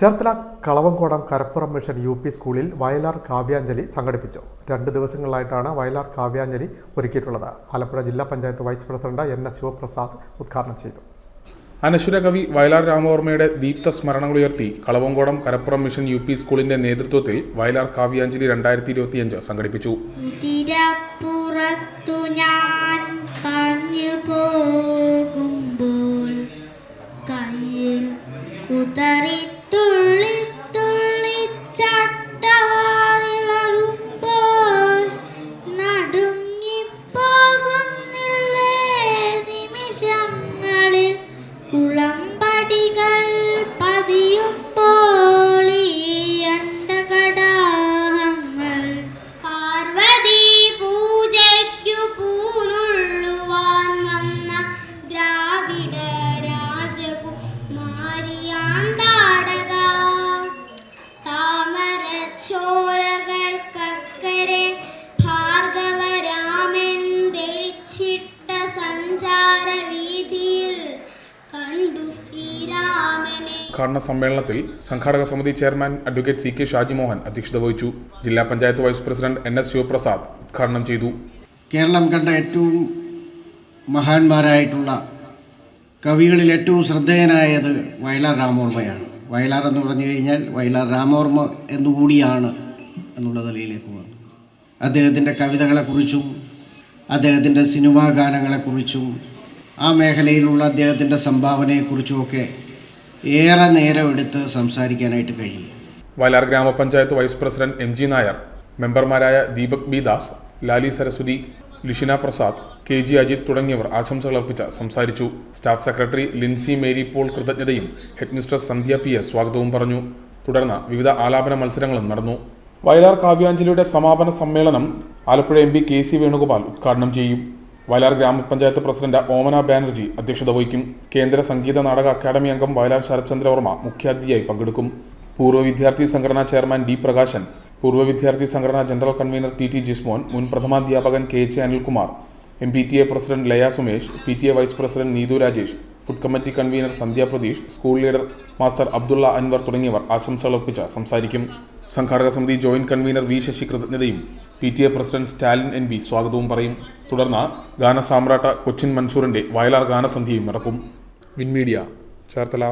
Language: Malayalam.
Cherthala Kalavamkodam Karappuram mission U P സ്കൂളിൽ വയലാർ കാവ്യാഞ്ജലി സംഘടിപ്പിച്ചു. രണ്ട് ദിവസങ്ങളിലായിട്ടാണ് വയലാർ കാവ്യാഞ്ജലി ഒരുക്കിയിട്ടുള്ളത്. ആലപ്പുഴ ജില്ലാ panchayat vice president N S Sivaprasad ഉദ്ഘാടനം ചെയ്തു. അനശ്വര കവി വയലാർ രാമവർമ്മയുടെ ദീപ്ത സ്മരണകൾ ഉയർത്തി Kalavamkodam Karappuram mission U P സ്കൂളിന്റെ നേതൃത്വത്തിൽ വയലാർ കാവ്യാഞ്ജലി രണ്ടായിരത്തി ഇരുപത്തിയഞ്ച് സംഘടിപ്പിച്ചു ഞാൻ താമരച്ചോലകൾക്കക്കരെ ഭാർഗവരാമൻ തെളിച്ചിട്ട സഞ്ചാര വീതിയിൽ കണ്ടു ശ്രീരാമനെ. ഉദ്ഘാടന സമ്മേളനത്തിൽ സംഘാടക സമിതി chairman advocate C K Shajimohan അധ്യക്ഷത വഹിച്ചു. ജില്ലാ panchayat vice president N S Sivaprasad ഉദ്ഘാടനം ചെയ്തു. കേരളം കണ്ട ഏറ്റവും മഹാന്മാരായിട്ടുള്ള കവികളിൽ ഏറ്റവും ശ്രദ്ധേയനായത് വയലാർ രാമോർമ്മയാണ് വയലാർ എന്ന് പറഞ്ഞു കഴിഞ്ഞാൽ വയലാർ രാമവർമ്മ എന്നുകൂടിയാണ് എന്നുള്ള നിലയിലേക്ക് വന്നു. അദ്ദേഹത്തിന്റെ കവിതകളെക്കുറിച്ചും അദ്ദേഹത്തിന്റെ സിനിമാ ഗാനങ്ങളെക്കുറിച്ചും ആ മേഖലയിലുള്ള അദ്ദേഹത്തിന്റെ സംഭാവനയെക്കുറിച്ചുമൊക്കെ ഏറെ നേരം എടുത്ത് സംസാരിക്കാനായിട്ട് കഴിയും. വയലാർ ഗ്രാമപഞ്ചായത്ത് vice president M G Nair മെമ്പർമാരായ Deepak B Das Lali Saraswathi Lishina Prasad K G Ajith തുടങ്ങിയവർ ആശംസകൾ അർപ്പിച്ച് സംസാരിച്ചു. Staff secretary Lincy Mary Paul കൃതജ്ഞതയും ഹെഡ്മിസ്ട്രസ് സന്ധ്യ പി എസ് സ്വാഗതവും പറഞ്ഞു. തുടർന്ന് വിവിധ ആലാപന മത്സരങ്ങളും നടന്നു. വയലാർ കാവ്യാഞ്ജലിയുടെ സമാപന സമ്മേളനം Alappuzha M P K C Venugopal ഉദ്ഘാടനം ചെയ്യും. വയലാർ ഗ്രാമപഞ്ചായത്ത് പ്രസിഡന്റ് ഓമന ബാനർജി അധ്യക്ഷത വഹിക്കും. കേന്ദ്ര സംഗീത നാടക അക്കാദമി അംഗം വയലാർ ശരത്ചന്ദ്രവർമ്മ മുഖ്യാതിഥിയായി പങ്കെടുക്കും. പൂർവ വിദ്യാർത്ഥി സംഘടനാ ചെയർമാൻ ഡി പ്രകാശൻ പൂർവ വിദ്യാർത്ഥി സംഘടനാ general convener T T Jismon മുൻ പ്രഥമാധ്യാപകൻ K H Anilkumar M P T A president Laya Sumesh P T A vice president Neethu Rajesh food committee convener Sandhya Pratheesh school leader master Abdulla Anwar തുടങ്ങിയവർ ആശംസകൾ സംസാരിക്കും. സംഘാടക സമിതി ജോയിന്റ് കൺവീനർ വി ശശി കൃതജ്ഞതയും P T A president Stalin N B സ്വാഗതവും പറയും. തുടർന്ന് ഗാനസാമ്രാട്ട കൊച്ചിൻ മൻസൂറിന്റെ വയലാർ ഗാനസന്ധ്യയും നടക്കും. വിൻമീഡിയ ചേർത്തല.